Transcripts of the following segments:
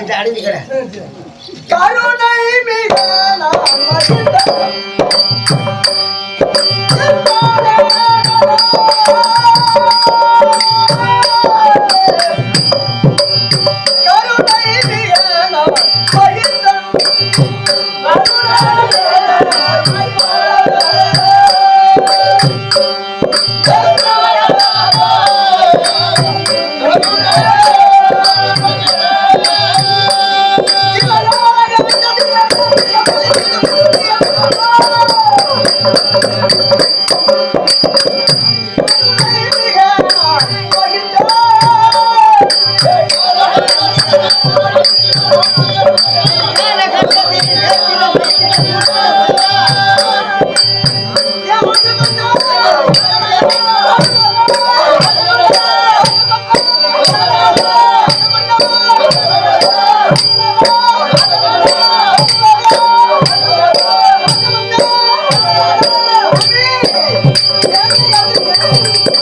தான் இருக்கு சேர்த்து கருணை Oh! கருணை மிக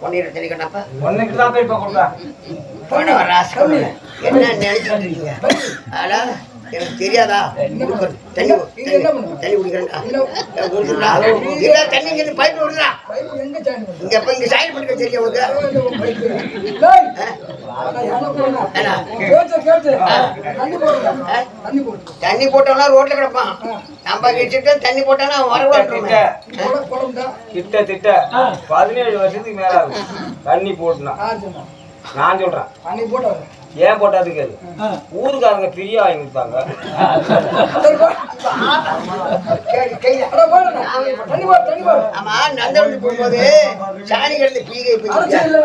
பொன்னியின் தெளிக்கணப்பா ஒன்னுக்கு தான் போய் இப்ப வர என்ன நினைச்சிட்டு இருக்கீங்க? எனக்கு தெரியாதா. தண்ணி? தண்ணி குடிக்கிறேன்டா. நான் குடிக்கிறேன்டா. இல்ல தண்ணி இங்க பைப் விடுறா இங்க இப்ப இங்க சைடு பண்ணிக்க உனக்கு? கேட்டு. தண்ணி போட்டோம்னா ரோட்ல கிடப்பான். நம்ம கிட்ட தண்ணி போட்டானா போடும்டா. திட்ட திட்ட. பதினேழு வருஷத்துக்கு மேல ஆகும் தண்ணி போட்டுனா? நான் சொல்றேன். தண்ணி போட்டு. ஏன் போட்டாதுக்கு அது ஊருக்காரங்க ஃப்ரீயா வாங்கி கொடுத்தாங்க. கேளு,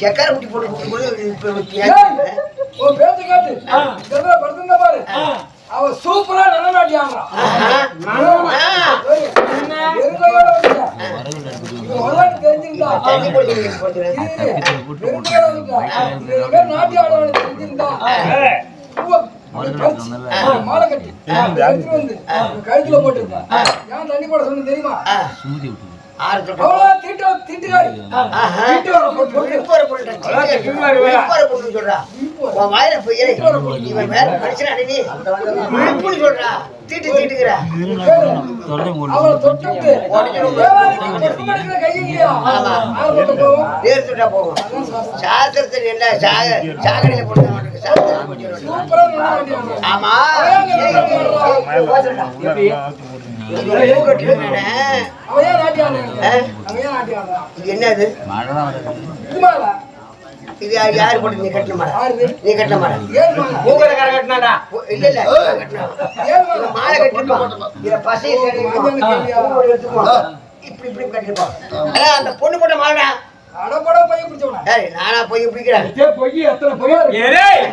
சக்கரை போட்டு கேட்டு. படுத்திருந்தா பாரு. அவன் சூப்பரா நல்ல நாட்டி ஆடுறான். ஆ, ஏய், வெறுங்கையோட வந்துட்டான். இவன் வரலாறு தெரிஞ்சுக்கிட்டா. தண்ணி போட்டு போட்டு இரு, இரு. வெறுங்கையோட வந்துட்டான். இது மாதிரி நாட்டி ஆடுறவனை தெரிஞ்சுக்கிட்டா. பூவை பறிச்சு, மாலை கட்டி வந்து கழுத்துல போட்டுருந்தான். ஏன் தண்ணி போட சொன்ன தெரியுமா? தீட்டு. தீட்டு வர போட்டு சொல்றா. உன் வாயில இவன் வேற மனுஷனா நீ விழுப்புன்னு சொல்றா. தீட்டு தீட்டுக்கிற நேர் சுட்டா போகும் சாஸ்திரத்தில் என்ன சாக சாகடையில போட்டு ஆமா. என்னது? இது மேல யார் யாரு போட்டு நீ கட்டின மாடா ஆறுது நீ கட்டின மேல பூக்கடை கரை கட்டினாடா ஓ, இல்ல இல்ல மேல மாலை கட்டிருப்பான் இத பசையை. இப்படி இப்படி கட்டிருப்பான் அந்த பொண்ணு போட்ட மாலைடா அடப்பட பையன் பிடிச்சவன? ஏய் நானா போய் பிடிக்கிறேன். ஏய்,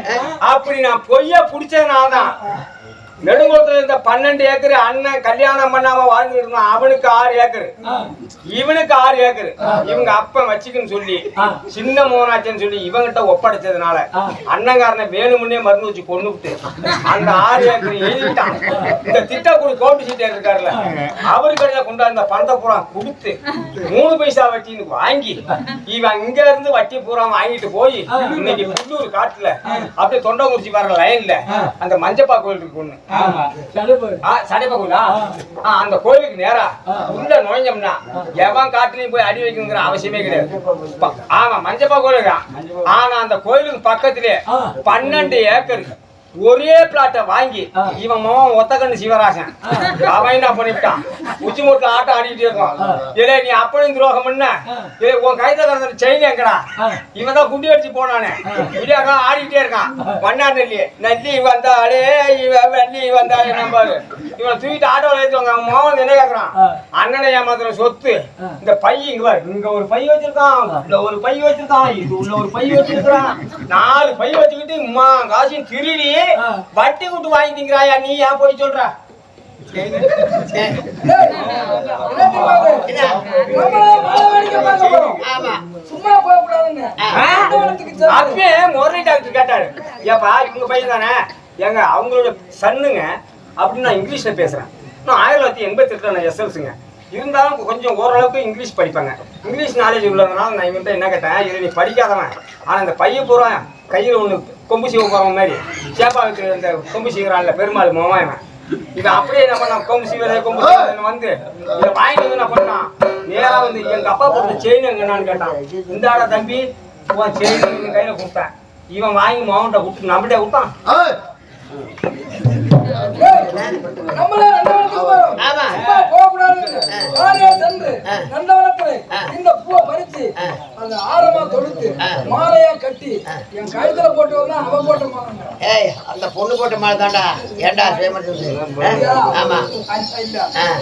அப்படி நான் பொய்ய புடிச்சதுனால தான் நெடுங்குளத்துல இருந்த பன்னெண்டு ஏக்கர் அண்ணன் கல்யாணம் பண்ணாம வாழ்ந்துட்டு இருந்தான் அவனுக்கு ஆறு ஏக்கர். இவனுக்கு ஆறு ஏக்கர். இவங்க அப்பன் வச்சுக்குன்னு சொல்லி சின்ன மோனாச்சன்னு சொல்லி இவங்கிட்ட ஒப்படைச்சதுனால அண்ணங்காரனை வேணுமுன்னே மருந்து வச்சு கொண்டு விட்டு அந்த ஆறு ஏக்கர் எழுதிட்டான் இந்த திட்டக்குழு கோட்டு சீட்டர் இருக்காருல்ல அவரு கடையில கொண்டு அந்த பணத்தை பூரா கொடுத்து மூணு பைசா வட்டின்னு வாங்கி இவன் இங்க இருந்து வட்டி பூரா வாங்கிட்டு போய் இன்னைக்கு புல்லூர் காட்டுல அப்படியே தொண்டங்குறிச்சி வர லைன்ல அந்த மஞ்சப்பா கோயில் இருக்கு ஒண்ணு ஆ, சடைப்பா கோயிலா ஆ, அந்த கோயிலுக்கு நேரா உள்ள நுழைஞ்சோம்னா எவன் காட்டுலயும் போய் அடி வைக்கணுங்கிற அவசியமே கிடையாது. ஆமா மஞ்சப்பா கோயில். தான் ஆனா அந்த கோயிலுக்கு பக்கத்திலே பன்னெண்டு ஏக்கர் ஒரே பிளாட்டை வாங்கி இவன் மகன் ஒத்த கண்ணு சிவராசன் அவன் என்ன பண்ணிவிட்டான் உச்சி மூட்டில் ஆட்டம் ஆடிக்கிட்டே இருக்கான். இல்ல நீ அப்பனும் துரோகம் பண்ண இல்ல உன் கைத கறந்த செயின் எங்கடா? இவன் தான் குண்டி அடிச்சு போனானே. விடியாக்கா ஆடிக்கிட்டே இருக்கான். வண்ணா நெல்லி நெல்லி வந்தாலே இவன் வெள்ளி வந்தாலே நம்பாரு இவன் தூக்கிட்டு ஆட்டோவில் ஏற்றுவாங்க அவன் மகன் என்ன கேட்கறான் அண்ணனை ஏமாத்துற சொத்து. இந்த பை இங்க பாரு. இங்க ஒரு பை வச்சிருக்கான். இந்த ஒரு பை வச்சிருக்கான். இது உள்ள ஒரு பை வச்சிருக்கான் நாலு பை வச்சுக்கிட்டு அம்மா காசையும் திருடி வட்டி விட்டு வாங்கி திங்கிறாயா நீ ஏன் போய் சொல்ற. அப்பயே முரளி டாக்டர் கேட்டாரு. ஏப்பா இவங்க பையன் தானே? ஏங்க அவங்களோட சன்னுங்க. அப்படின்னு நான் இங்கிலீஷ்ல பேசுறேன். நான் ஆயிரத்தி தொள்ளாயிரத்தி எண்பத்தி எட்டுல நான் எஸ்எல்ஸுங்க இருந்தாலும் கொஞ்சம் ஓரளவுக்கு இங்கிலீஷ் படிப்பாங்க. இங்கிலீஷ் நாலேஜ் உள்ளதுனால நான் இவன்ட்ட என்ன கேட்டேன் இதை நீ படிக்காதவன். ஆனா இந்த பையன் பூரா கையில் ஒண்ணு கொம்பு சீவ போகிற மாதிரி சேப்பாவுக்கு இந்த கொம்பு சீக்கிறான்ல பெருமாள் மோமாயவன் இவன். அப்படியே என்ன பண்ணான் கொம்பு சீவரே கொம்பு சீவரேன்னு வந்து இதை வாங்கிட்டு வந்து என்ன பண்ணான்? நேரா வந்து எங்க அப்பா போட்ட செயின் எங்கன்னு கேட்டான். இந்தாடா தம்பி உன் செயின் கையில கொடுத்தேன் இவன் வாங்கி மோகன்ட்ட விட்டு நம்மகிட்ட விட்டான். நம்மளே என் கழுத்துல போட்டு வந்தா அவன் போட்ட மாலைங்க. ஏய் அந்த பொண்ணு போட்ட மாதிரி தான்டா ஏன்டா ஃபேமஸ் ஆமா.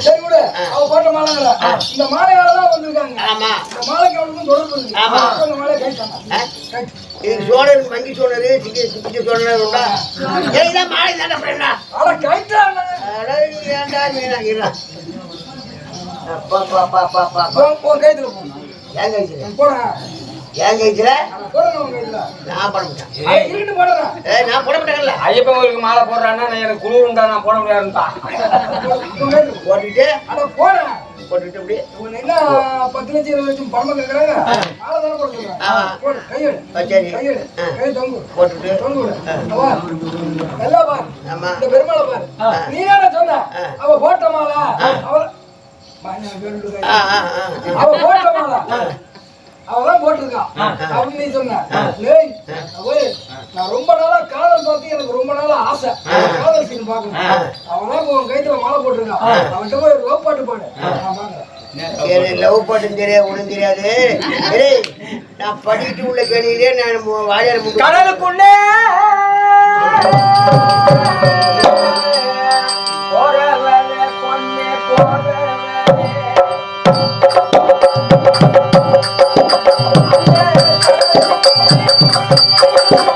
சரி விடு. அவ போட்ட மாலைங்களா? இந்த மாலையால தான் வந்திருக்காங்க. ஆமா இந்த மாலைக்கு அவனுக்கும் தொடர்பு இருக்கு. ஆமா. அப்ப இந்த மாலையை கைட்டாங்க. இது சோழர் வங்கி சோழர் சிக்கி சிக்கி சோழர் உண்டா ஏய் இதான் மாலை தாண்டா ஃப்ரெண்டா அட கைட்டாங்க. அட ஏன்டா மீனா அப்பா பா பா பா பா பா உன் உன் கைத்துல போடு. ஏன் கழிச்சுல போடா. ஏன் கைத்துல. நான் போட மாட்டேன் போடுறேன். நான் போட மாட்டேன்ல ஐயப்பன் கோயிலுக்கு மாலை போடுறான்னா நான் எனக்கு குழு உண்டா நான் போட முடியாதுன்ட்டான் உன் கைத்துல போ. போட்டுட்டு அட போடா. போட்டுட்டு அப்படியே என்ன பத்து லட்சம் இருபது லட்சம் பணம் கேட்கறாங்க ஆளை தானே போட சொல்றேன். ஆமா. போடு, கையெடு. ஆ, சரி. கை தொங்கு. போட்டுட்டு தொங்கு நல்லா பாரு. இந்த பெருமாளை பாரு. நீ தானே சொன்ன? ஆ. அவ போட்ட மாலை. அவ அவ போட்ட மாலை. அவதான் போட்டிருக்கான். அப்படின்னு நீ சொன்ன. நான் ரொம்ப நாளா காதல் பார்த்து எனக்கு ரொம்ப நாளா ஆசை. காதல் சீன் பார்க்கணும். அவதான் உன் கைத்துல மாலை போட்டிருக்கான். அவன்கிட்ட போய் ஒரு லவ் பாட்டு பாடு. சரி லவ் பாட்டும் தெரியாது ஒன்றும் தெரியாது. ஏய் நான் படிக்கிட்டு உள்ள கேணியிலே நான் முட்டு கடலுக்குள்ளே! நான்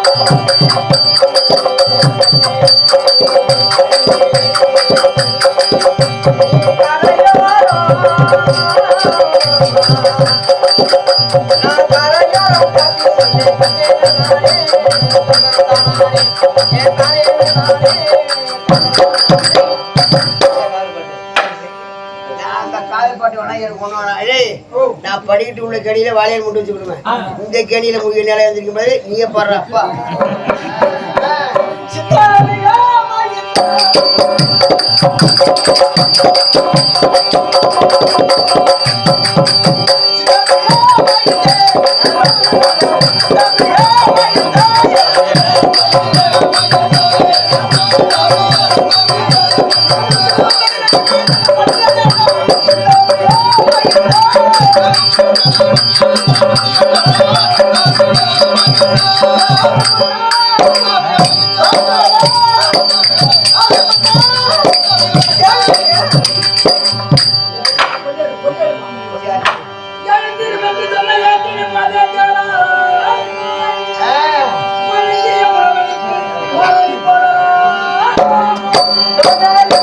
பாட்டு வேணா எனக்கு ஒண்ணு வேணாம் ஏய் ஓ. நான் படிக்கிட்டு உள்ள கேணியில வாழையல் முட்டு வச்சு விடுவேன். இந்த கேணியில முக்கிய நிலை எழுந்திருக்கும் போது நீயே பாடுற அப்பா எழுந்திரு போடலாம்.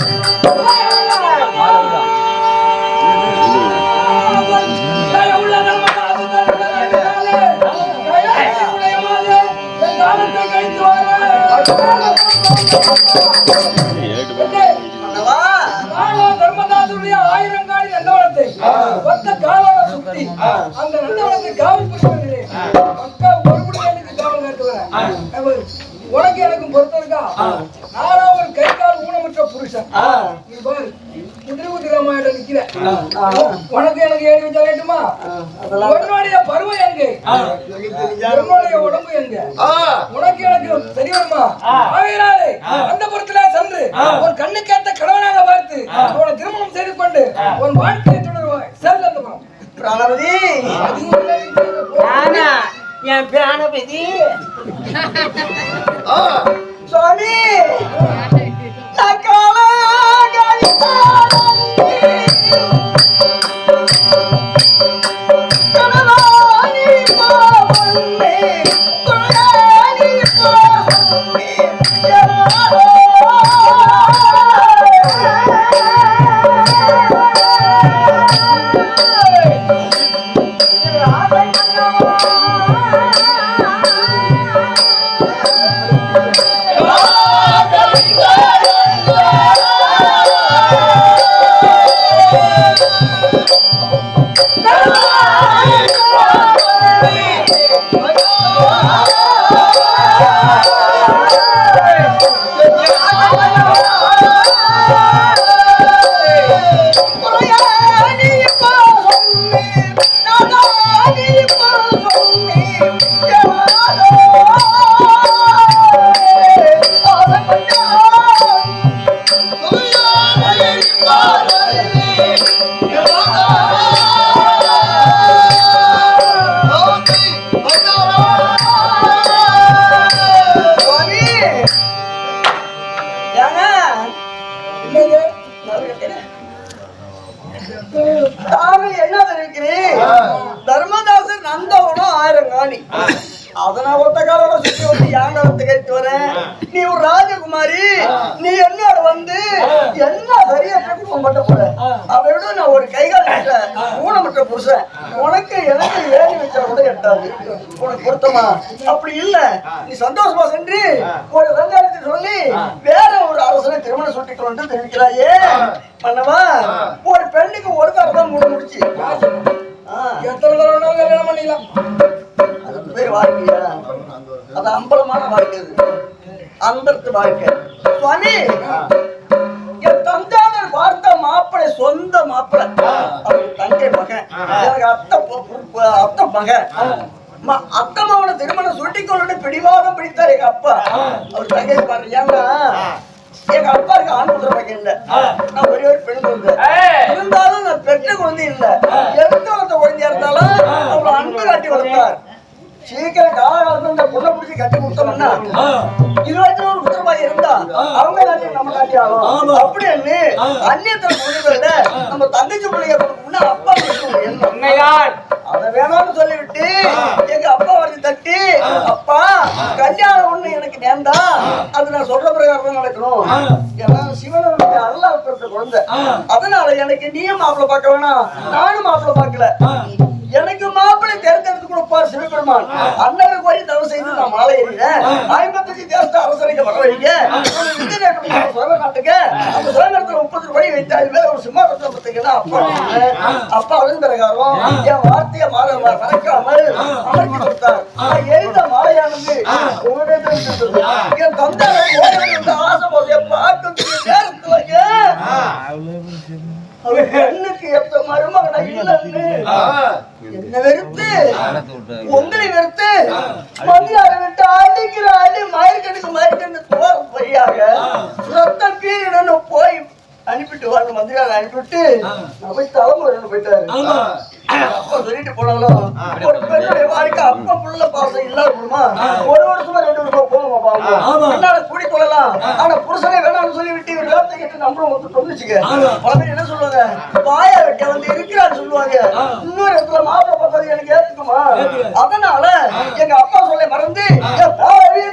கை அண்ணவா காலா நந்தவனத்தை. ஒத்த காலால சுத்தி. அந்த நந்தவனத்தை காவல் உனக்கு எனக்கு ஏழு உன்னுடைய பருவம் எங்க? உன்னுடைய உடம்பு எங்க? உனக்கு எனக்கு தெரிய வருமா ஆகையினாலே அந்த புறத்துல சென்று உன் கண்ணுக்கேத்த கணவனாக பார்த்து திருமணம் செய்து கொண்டு உன் வாழ்க்கையை தொடருவாய். செல் அந்த புறம் பிராணபதி. என் பிராணபதி. சுவாமி. நான் யாங்கலத்தை கேட்டு வரேன் நீ ஒரு ராஜகுமாரி. நீ என்னோட வந்து என்ன சரியா குடும்பம் பண்ண போற அதை விட நான் ஒரு கைகால் ஊனமற்ற புருஷன். உனக்கு எனக்கு ஏறி வச்சா கூட எட்டாது. உனக்கு பொருத்தமா? அப்படி இல்ல. நீ சந்தோஷமா சென்று ஒரு சந்தானத்தை சொல்லி வேற ஒரு அரசனை திருமணம் சுட்டிக்கொள் என்று தெரிவிக்கிறாயே பண்ணவா? ஒரு பெண்ணுக்கு ஒரு தரம் தான் மூணு முடிச்சு எத்தனை வேணாலும் கல்யாணம் பண்ணிக்கலாம். பேர் வாழ்க்கையா அது அம்பலமான வாழ்க்கை அது. வாழ்க்கை. சுவாமி என் தந்தாதர் பார்த்த மாப்பிளை சொந்த மாப்பிளை. அவர் தங்கை மகன். எனக்கு அத்தை அத்தை மகன். ம- அத்தை மகனை திருமணம் சுட்டிக்கொண்டு பிடிவாதம் பிடித்தார் எங்க அப்பா. அவர் தங்கை பாரு ஏன்னா எங்க அப்பாவுக்கு ஆண் புத்திர மகன் இல்ல. நான் ஒரே ஒரு பெண் குழந்தை. இருந்தாலும் நான் பெற்ற குழந்தை இல்ல. எடுத்து வளர்த்த குழந்தையா இருந்தாலும் அவ்வளவு அன்பு காட்டி வளர்த்தார். சீக்கிரம் காலகாலத்துல இந்த பொண்ணை பிடிச்சி கட்டி கொடுத்தோம்னா இருபத்தி மூணு புத்திரமாக இருந்தா அவங்க காட்டியும் நம்ம அப்படின்னு அந்நியத்துல புரிதல நம்ம தங்கச்சி பிள்ளைங்க முன்ன அப்பா அத வேணாம்னு சொல்லிவிட்டு எங்க அப்பா வந்து தட்டி அப்பா கல்யாணம் ஒண்ணு எனக்கு வேண்டாம் அது நான் சொல்ற பிரகாரம் தான் நடக்கணும். ஏன்னா சிவனுடைய அருளால் பிறந்த குழந்தை. அதனால எனக்கு நீயும் மாப்பிள்ளை பார்க்க வேணாம். நானும் மாப்பிள்ளை பார்க்கல. எனக்கு மாப்பிள்ளை தேர்ந்தெடுத்து சிவபெருமான் அண்ணனுக்கு வரி தவறு செய்து நான் மாலை ஏறினேன். ஐம்பத்தஞ்சு தேச அரசரைக்கு வர வைங்க. சுரங்க காட்டுங்க அந்த முப்பது ரூபாய் வைத்தால் மேல ஒரு பார்த்தீங்கன்னா அப்பா. அப்பா அதன் பிரகாரம் என் வார்த்தையை மாற மறக்காமல் அமர்த்தி கொடுத்தார். நான் எழுந்த மாலையானது. என் தந்தை ஆசை பார்க்கக்கூடிய அவர் கண்ணுக்கு எப்ப மருமகனை இல்லைன்னு. என்ன வெறுத்து உங்களை வெறுத்து மந்தியாரை விட்டு அடிக்கிற அடி மயக்கணுக்கு மயக்கணு போற வழியாக ரத்தம் பீரிடன்னு போய் அனுப்பிட்டு வாங்க மந்திரியாரை அனுப்பிட்டு நான் போய் தலைமுறைன்னு போயிட்டாரு. சொல்லிட்டு போனாலும் ஒரு பெண்ணுடைய வாழ்க்கை அப்பா புள்ள பாசம் இல்லாத ஒரு வருஷமா ரெண்டு வருஷமா போகுமா பாவம் என்னால கூடி கொள்ளலாம் ஆனா புருஷனே வேணாம்னு சொல்லி விட்டு வேலை கேட்டு நம்மளும் வந்து தொழிச்சுக்க பல பேர் என்ன சொல்லுவாங்க? வாயா வெட்ட வந்து இருக்கிறான்னு சொல்லுவாங்க. இன்னொரு இடத்துல மாப்பிள்ளை பார்த்தது எனக்கு ஏத்துக்குமா? அதனால எங்க அப்பா சொல்ல மறந்து என் பாவி